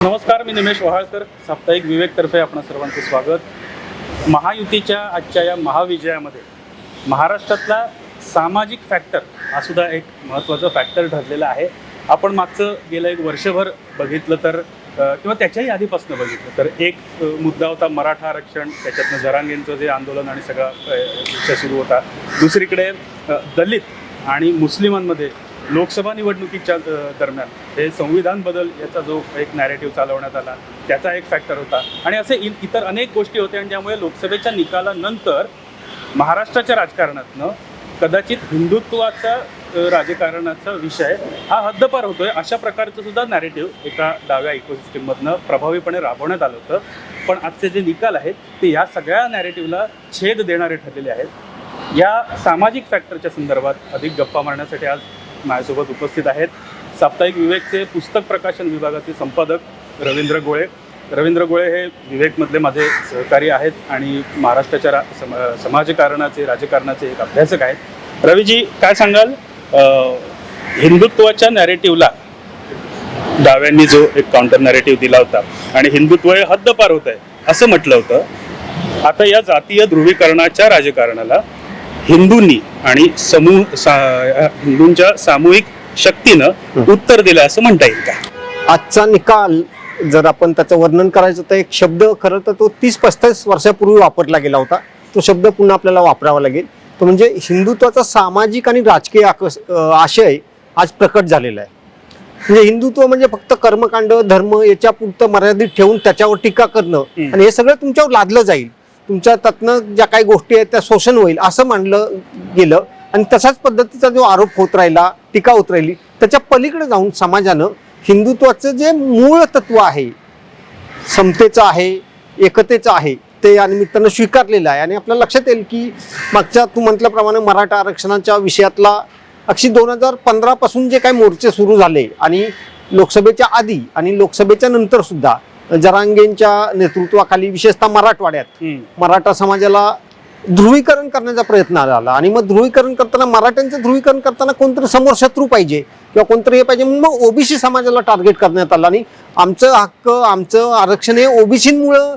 नमस्कार मी निमेश वहाळकर साप्ताहिक विवेकतर्फे आपणा सर्वांचं स्वागत. महायुतीच्या आजच्या या महाविजयामध्ये महाराष्ट्रातला सामाजिक फॅक्टर हा सुद्धा एक महत्त्वाचा फॅक्टर ठरलेला आहे. आपण मागचं गेलं एक वर्षभर बघितलं तर किंवा त्याच्याही आधीपासून बघितलं तर एक मुद्दा होता मराठा आरक्षण त्याच्यातनं जरांगेंचं जे आंदोलन आणि सगळा विषय सुरू होता. दुसरीकडे दलित आणि मुस्लिमांमध्ये लोकसभा निवडणुकीच्या दरम्यान हे संविधान बदल याचा जो एक नॅरेटिव्ह चालवण्यात आला त्याचा एक फॅक्टर होता. आणि असे इतर अनेक गोष्टी होत्या आणि त्यामुळे लोकसभेच्या निकालानंतर महाराष्ट्राच्या राजकारणातनं कदाचित हिंदुत्वाचा राजकारणाचा विषय हा हद्दपार होतोय अशा प्रकारचं सुद्धा नॅरेटिव्ह एका डाव्या इकोसिस्टीममधनं प्रभावीपणे राबवण्यात आलं होतं. पण आजचे जे निकाल आहेत ते या सगळ्या नॅरेटिव्हला छेद देणारे ठरलेले आहेत. या सामाजिक फॅक्टरच्या संदर्भात अधिक गप्पा मारण्यासाठी आज माझ्यासोबत उपस्थित आहेत. साप्ताहिक विवेकचे पुस्तक प्रकाशन विभागाचे संपादक रवींद्र गोळे. रवींद्र गोळे हे विवेकमधले माझे सहकारी आहेत आणि महाराष्ट्राच्या रा सम समाजकारणाचे राजकारणाचे एक अभ्यासक आहेत. रवीजी काय सांगाल? हिंदुत्वाच्या नॅरेटिव्हला डाव्यांनी जो एक काउंटर नॅरेटिव्ह दिला होता आणि हिंदुत्व हे हद्दपार होत आहे असं म्हटलं होतं. आता या जातीय ध्रुवीकरणाच्या राजकारणाला हिंदूंनी आणि समूह सा हिंदूंच्या सामूहिक शक्तीनं उत्तर दिलं असं म्हणता येईल का? आजचा निकाल जर आपण त्याचं वर्णन करायचं तर एक शब्द खरं तर तो तीस पस्तीस वर्षापूर्वी वापरला गेला होता. तो शब्द पुन्हा आपल्याला वापरावा लागेल. तो म्हणजे हिंदुत्वाचा सामाजिक आणि राजकीय आशय आज प्रकट झालेला आहे. म्हणजे हिंदुत्व म्हणजे फक्त कर्मकांड धर्म याच्या पुरतं मर्यादित ठेवून त्याच्यावर टीका करणं. आणि हे सगळं तुमच्यावर लादलं जाईल. तुमच्या त्यातनं ज्या काही गोष्टी आहेत त्या शोषण होईल असं मानलं गेलं. आणि तशाच पद्धतीचा जो आरोप होत राहिला टीका होत राहिली त्याच्या पलीकडे जाऊन समाजानं हिंदुत्वाचं जे मूळ तत्व आहे समतेचं आहे एकतेचं आहे ते या निमित्तानं स्वीकारलेलं आहे. आणि आपल्याला लक्षात येईल की मागच्या तू म्हटल्याप्रमाणे मराठा आरक्षणाच्या विषयातला अक्षी दोन हजार पंधरापासून जे काही मोर्चे सुरू झाले आणि लोकसभेच्या आधी आणि लोकसभेच्या नंतर सुद्धा जरांगेंच्या नेतृत्वाखाली विशेषतः मराठवाड्यात मराठा समाजाला ध्रुवीकरण करण्याचा प्रयत्न झाला आणि मग ध्रुवीकरण करताना मराठ्यांचं ध्रुवीकरण करताना कोणतरी समोर शत्रू पाहिजे किंवा कोणतरी हे पाहिजे म्हणून मग ओबीसी समाजाला टार्गेट करण्यात आलं. आणि आमचं हक्क आमचं आरक्षण हे ओबीसीमुळं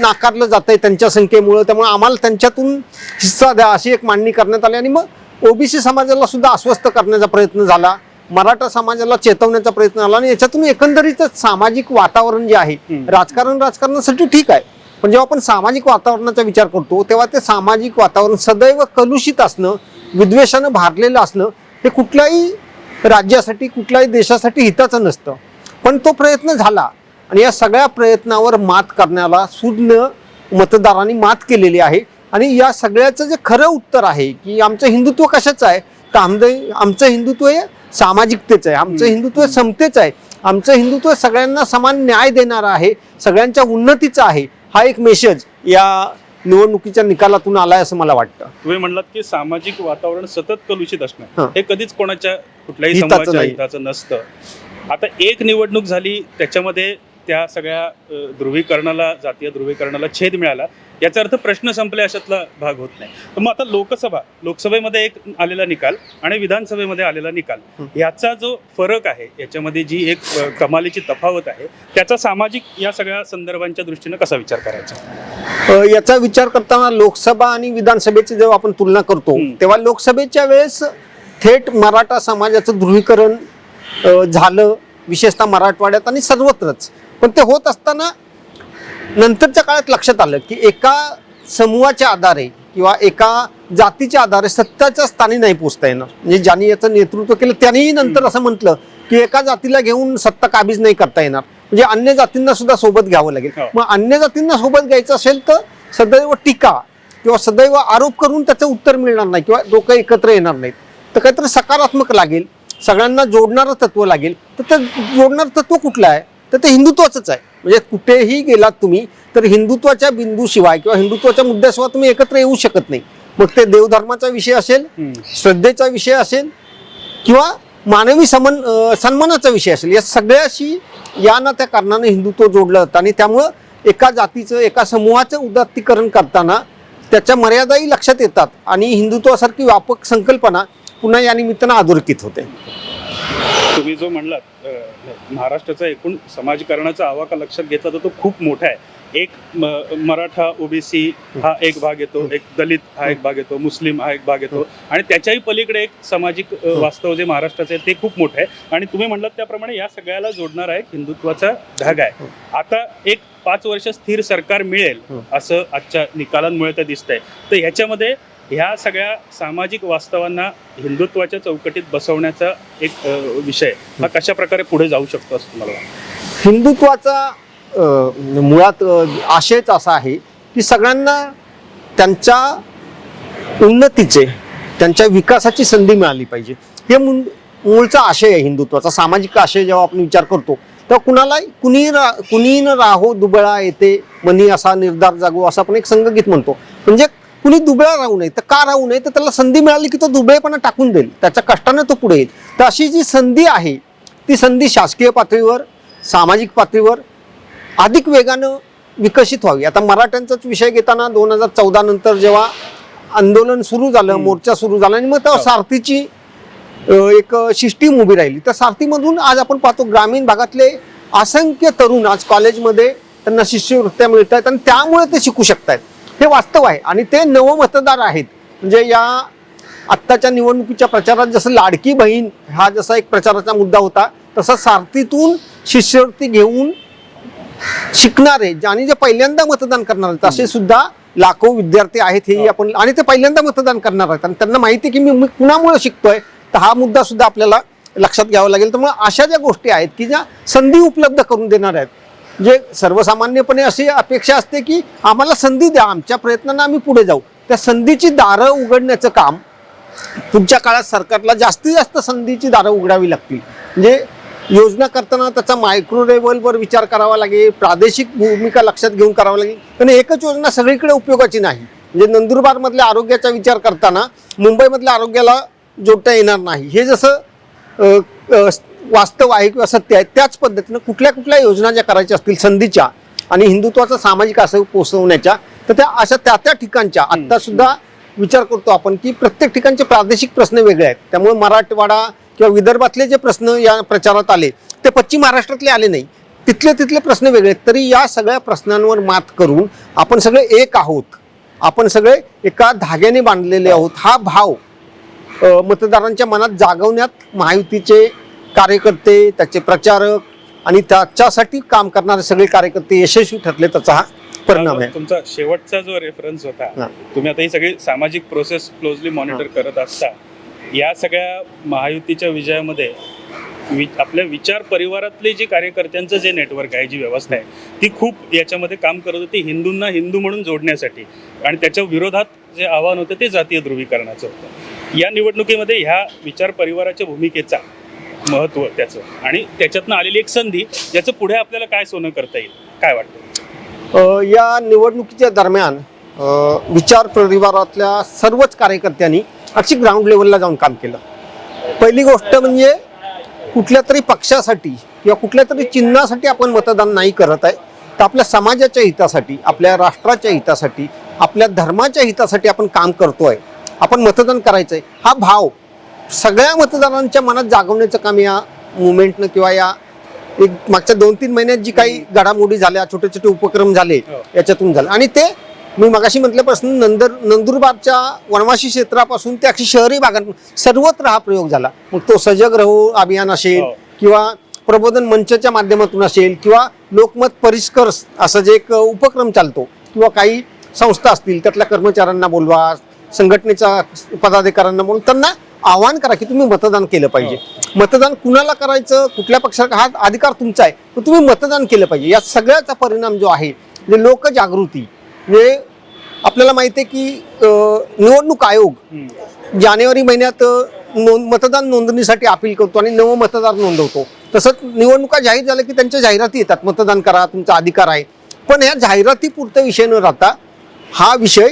नाकारलं जात आहे त्यांच्या संख्येमुळं. त्यामुळे आम्हाला त्यांच्यातून हिस्सा द्या अशी एक मांडणी करण्यात आली. आणि मग ओबीसी समाजाला सुद्धा अस्वस्थ करण्याचा प्रयत्न झाला. मराठा समाजाला चेतवण्याचा प्रयत्न झाला आणि याच्यातून एकंदरीतच सामाजिक वातावरण जे आहे. राजकारण राजकारणासाठी ठीक आहे. पण जेव्हा आपण सामाजिक वातावरणाचा विचार करतो तेव्हा ते सामाजिक वातावरण सदैव कलुषित असणं विद्वेषानं भारलेलं असणं हे कुठल्याही राज्यासाठी कुठल्याही देशासाठी हिताचं नसतं. पण तो प्रयत्न झाला आणि या सगळ्या प्रयत्नावर मात करण्याला सुज्ञ मतदारांनी मात केलेली आहे. आणि या सगळ्याचं जे खरं उत्तर आहे की आमचं हिंदुत्व कशाचं आहे? तर आमचं आमचं हिंदुत्व हे सामाजिकतेचं आहे. आमचं हिंदुत्व समतेचं आहे. आमचं हिंदुत्व सगळ्यांना समान न्याय देणारं आहे. सगळ्यांच्या उन्नतीचा आहे. हा एक मेसेज या निवडणुकीच्या निकालातून आलाय असं मला वाटतं. तुम्ही म्हणलात की सामाजिक वातावरण सतत कलुषित असणं हां. कधीच कोणाच्या कुठल्याही समाजाच्या. हिताचं नसतं. आता एक निवडणूक झाली त्याच्यामध्ये त्या सगळ्या ध्रुवीकरणाला जातीय ध्रुवीकरणाला छेद मिळाला याचा अर्थ प्रश्न संपले अशातला भाग होत नाही तर मग आता लोकसभा लोकसभेमध्ये एक आलेला निकाल आणि विधानसभेमध्ये आलेला निकाल. याचा जो फरक आहे याच्यामध्ये जी एक कमालीची तफावत आहे त्याचा सामाजिक या सगळ्या संदर्भांच्या दृष्टीनं कसा विचार करायचा याचा विचार करताना लोकसभा आणि विधानसभेची जेव्हा आपण तुलना करतो. तेव्हा लोकसभेच्या वेळेस थेट मराठा समाजाचं ध्रुवीकरण झालं विशेषतः मराठवाड्यात आणि सर्वत्रच पण ते होत असताना नंतरच्या काळात लक्षात आलं की एका समूहाच्या आधारे किंवा एका जातीच्या आधारे सत्ताच्या स्थानी नाही पोचता येणार. म्हणजे ज्यांनी याचं नेतृत्व केलं त्यांनीही नंतर असं म्हटलं की एका जातीला घेऊन सत्ता काबीज नाही करता येणार. म्हणजे अन्य जातींना सुद्धा सोबत घ्यावं लागेल. हो. मग अन्य जातींना सोबत घ्यायचं असेल तर सदैव टीका किंवा सदैव आरोप करून त्याचं उत्तर मिळणार नाही किंवा लोक एकत्र येणार नाहीत. तर काहीतरी सकारात्मक लागेल. सगळ्यांना जोडणारं तत्व लागेल. तर ते जोडणारं तत्व कुठलं आहे? तर ते हिंदुत्वाचंच आहे. म्हणजे कुठेही गेलात तुम्ही तर हिंदुत्वाच्या बिंदूशिवाय किंवा हिंदुत्वाच्या मुद्द्याशिवाय तुम्ही एकत्र येऊ शकत नाही. मग ते देवधर्माचा विषय असेल. श्रद्धेचा विषय असेल किंवा मानवी समन सन्मानाचा विषय असेल. या सगळ्याशी या ना त्या कारणाने हिंदुत्व जोडलं जातं आणि त्यामुळं एका जातीचं एका समूहाचं उदात्तीकरण करताना त्याच्या मर्यादाही लक्षात येतात आणि हिंदुत्वासारखी व्यापक संकल्पना पुन्हा या निमित्तानं अधोरेखित होते. तुम्ही जो म्हणलात महाराष्ट्राचा एकूण समाजीकरणाचा आवाका लक्षात घेतला तर तो खूप मोठा आहे. एक मराठा ओबीसी हा एक भाग येतो एक दलित हा एक भाग येतो मुस्लिम हा एक भाग येतो आणि त्याच्याही पलीकडे एक सामाजिक वास्तव जे महाराष्ट्राचं आहे ते खूप मोठं आहे. आणि तुम्ही म्हणलात त्याप्रमाणे या सगळ्याला जोडणारा एक हिंदुत्वाचा धागा आहे. आता एक पाच वर्ष स्थिर सरकार मिळेल असं आजच्या निकालांमुळे तर दिसतंय. तर ह्याच्यामध्ये ह्या सगळ्या सामाजिक वास्तवांना हिंदुत्वाच्या चौकटीत बसवण्याचा एक विषय हा कशा प्रकारे पुढे जाऊ शकतो असं तुम्हाला हिंदुत्वाचा मुळात आशयच असा आहे की सगळ्यांना त्यांच्या उन्नतीचे त्यांच्या विकासाची संधी मिळाली पाहिजे. हे मूळ मूळचा आशय आहे हिंदुत्वाचा. सामाजिक आशय जेव्हा आपण विचार करतो तेव्हा कुणाला कुणी रा कुणी न राहो दुबळा येते मनी असा निर्धार जागो असं आपण एक संघगीत म्हणतो. म्हणजे कुणी दुबळा राहू नये. तर का राहू नये? तर त्याला संधी मिळाली की तो दुबळेपणा टाकून देईल. त्याच्या कष्टाने तो पुढे येईल. तर अशी जी संधी आहे ती संधी शासकीय पातळीवर सामाजिक पातळीवर अधिक वेगानं विकसित व्हावी. आता मराठ्यांचाच विषय घेताना दोन हजार चौदा नंतर जेव्हा आंदोलन सुरू झालं. मोर्चा सुरू झाला आणि मग तेव्हा हो. सारथीची एक सिस्टीम उभी राहिली. त्या सारथीमधून आज आपण पाहतो ग्रामीण भागातले असंख्य तरुण आज कॉलेजमध्ये त्यांना शिष्यवृत्त्या मिळत आहेत आणि त्यामुळे ते शिकू शकत आहेत हे वास्तव आहे. आणि ते नवमतदार आहेत. म्हणजे या आत्ताच्या निवडणुकीच्या प्रचारात जसं लाडकी बहीण हा जसा एक प्रचाराचा मुद्दा होता तसा सारथीतून शिष्यवृत्ती घेऊन शिकणारे जे- आणि जे पहिल्यांदा मतदान करणार आहेत असे सुद्धा लाखो विद्यार्थी आहेत हे आपण आणि ते पहिल्यांदा मतदान करणार आहेत. आणि त्यांना माहिती आहे की मी मी कुणामुळे शिकतोय तर हा मुद्दा सुद्धा आपल्याला लक्षात घ्यावा लागेल. त्यामुळे अशा ज्या गोष्टी आहेत की ज्या संधी उपलब्ध करून देणार आहेत जे सर्वसामान्यपणे अशी अपेक्षा असते की आम्हाला संधी द्या आमच्या प्रयत्नांना आम्ही पुढे जाऊ. त्या संधीची दारं उघडण्याचं काम पुढच्या काळात सरकारला जास्तीत जास्त संधीची दारं उघडावी लागतील. म्हणजे योजना करताना त्याचा मायक्रो लेवलवर विचार करावा लागेल प्रादेशिक भूमिका लक्षात घेऊन करावा लागेल. पण एकच योजना सगळीकडे उपयोगाची नाही. म्हणजे नंदुरबारमधल्या आरोग्याचा विचार करताना मुंबईमधल्या आरोग्याला जोडता येणार नाही. हे जसं वास्तव आहे किंवा सत्य आहे त्याच पद्धतीनं कुठल्या कुठल्या योजना ज्या करायच्या असतील संधीच्या आणि हिंदुत्वाचं सामाजिक असं पोचवण्याच्या तर त्या अशा त्या त्या ठिकाणच्या. आत्ता सुद्धा विचार करतो आपण की प्रत्येक ठिकाणचे प्रादेशिक प्रश्न वेगळे आहेत. त्यामुळे मराठवाडा किंवा विदर्भातले जे प्रश्न या प्रचारात आले ते पश्चिम महाराष्ट्रातले आले नाही. तिथले तिथले प्रश्न वेगळे आहेत. तरी या सगळ्या प्रश्नांवर मात करून आपण सगळे एक आहोत. आपण सगळे एका धाग्याने बांधलेले आहोत. हा भाव मतदारांच्या मनात जागवण्यात महायुतीचे कार्यकर्ते त्याचे प्रचारक आणि त्याच्यासाठी काम करणारे सगळे कार्यकर्ते यशस्वी ठरले त्याचा हा परिणाम आहे. तुमचा शेवटचा जो रेफरन्स होता. तुम्ही आता ही सगळी सामाजिक प्रोसेस क्लोजली मॉनिटर करत असता या सगळ्या महायुतीच्या विजयामध्ये आपल्या विचार परिवारातले जे कार्यकर्त्यांचं जे नेटवर्क आहे जी व्यवस्था आहे ती खूप याच्यामध्ये काम करत होती हिंदूंना हिंदू म्हणून जोडण्यासाठी. आणि त्याच्या विरोधात जे आव्हान होतं ते जातीय ध्रुवीकरणाचं होतं. या निवडणुकीमध्ये ह्या विचार परिवाराच्या भूमिकेचा महत्त्व त्याचं. आणि त्याच्यातनं आलेली एक संधी ज्याचं पुढे आपल्याला काय सोनं करता येईल? काय वाटतं? या निवडणुकीच्या दरम्यान विचार परिवारातल्या सर्वच कार्यकर्त्यांनी अगदी ग्राउंड लेवलला जाऊन काम केलं. पहिली गोष्ट म्हणजे कुठल्या तरी पक्षासाठी किंवा कुठल्या तरी चिन्हासाठी आपण मतदान नाही करत आहे तर आपल्या समाजाच्या हितासाठी आपल्या राष्ट्राच्या हितासाठी आपल्या धर्माच्या हितासाठी आपण काम करतो आहे आपण मतदान करायचं आहे हा भाव सगळ्या मतदारांच्या मनात जागवण्याचं काम या मुवमेंटनं किंवा या एक मागच्या दोन तीन महिन्यात जी काही घडामोडी झाल्या छोटे छोटे उपक्रम झाले हो. याच्यातून झाले आणि ते मी मगाशी म्हटल्यापासून नंदर नंदुरबारच्या वनवासी क्षेत्रापासून ते अक्षी शहरी भागात सर्वत्र हा प्रयोग झाला मग तो सजग रहो अभियान असेल हो. किंवा प्रबोधन मंचच्या माध्यमातून असेल किंवा लोकमत परिष्कर असं जे एक उपक्रम चालतो किंवा काही संस्था असतील त्यातल्या कर्मचाऱ्यांना बोलवा संघटनेच्या पदाधिकाऱ्यांना बोलून त्यांना आवाहन करा की तुम्ही मतदान केलं पाहिजे. मतदान कुणाला करायचं? कुठल्या पक्षाला? हा अधिकार तुमचा आहे. पण तुम्ही मतदान केलं पाहिजे. या सगळ्याचा परिणाम जो आहे म्हणजे लोकजागृती म्हणजे आपल्याला माहिती आहे की निवडणूक आयोग. जानेवारी महिन्यात नोंद मतदान नोंदणीसाठी अपील करतो आणि नवं मतदार नोंदवतो. तसंच निवडणुका जाहीर झाल्या की त्यांच्या जाहिराती येतात. मतदान करा तुमचा अधिकार आहे. पण या जाहिराती पुरता विषय न राहता हा विषय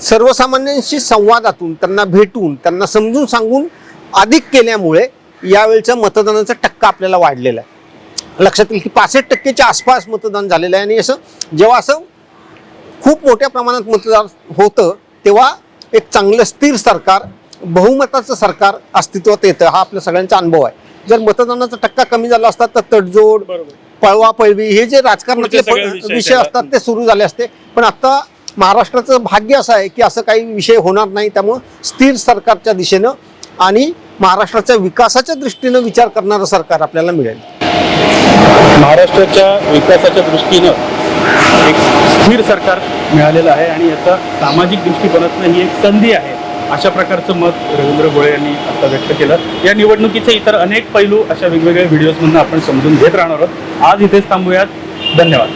सर्वसामान्यांशी संवादातून त्यांना भेटून त्यांना समजून सांगून अधिक केल्यामुळे यावेळच्या मतदानाचा टक्का आपल्याला वाढलेला आहे. लक्षात येईल की पासष्ट टक्केच्या आसपास मतदान झालेलं आहे आणि असं जेव्हा असं खूप मोठ्या प्रमाणात मतदार होतं तेव्हा एक चांगलं स्थिर सरकार बहुमताचं सरकार अस्तित्वात येतं हा आपल्या सगळ्यांचा अनुभव आहे. जर मतदानाचा टक्का कमी झाला असता तर तडजोड पळवा पळवी हे जे राजकारणातले विषय असतात ते सुरू झाले असते. पण आता महाराष्ट्राचं भाग्य असं आहे की असं काही विषय होणार नाही. त्यामुळं स्थिर सरकारच्या दिशेनं आणि महाराष्ट्राच्या विकासाच्या दृष्टीनं विचार करणारं सरकार आपल्याला मिळेल. महाराष्ट्राच्या विकासाच्या दृष्टीनं एक स्थिर सरकार मिळालेलं आहे आणि याचा सामाजिक दृष्टिकोनातनं ही एक संधी आहे अशा प्रकारचं मत रवींद्र गोळे यांनी आता व्यक्त केलं. या निवडणुकीचे इतर अनेक पैलू अशा वेगवेगळ्या व्हिडिओजमधून आपण समजून घेत राहणार आहोत. आज इथेच थांबूयात. धन्यवाद.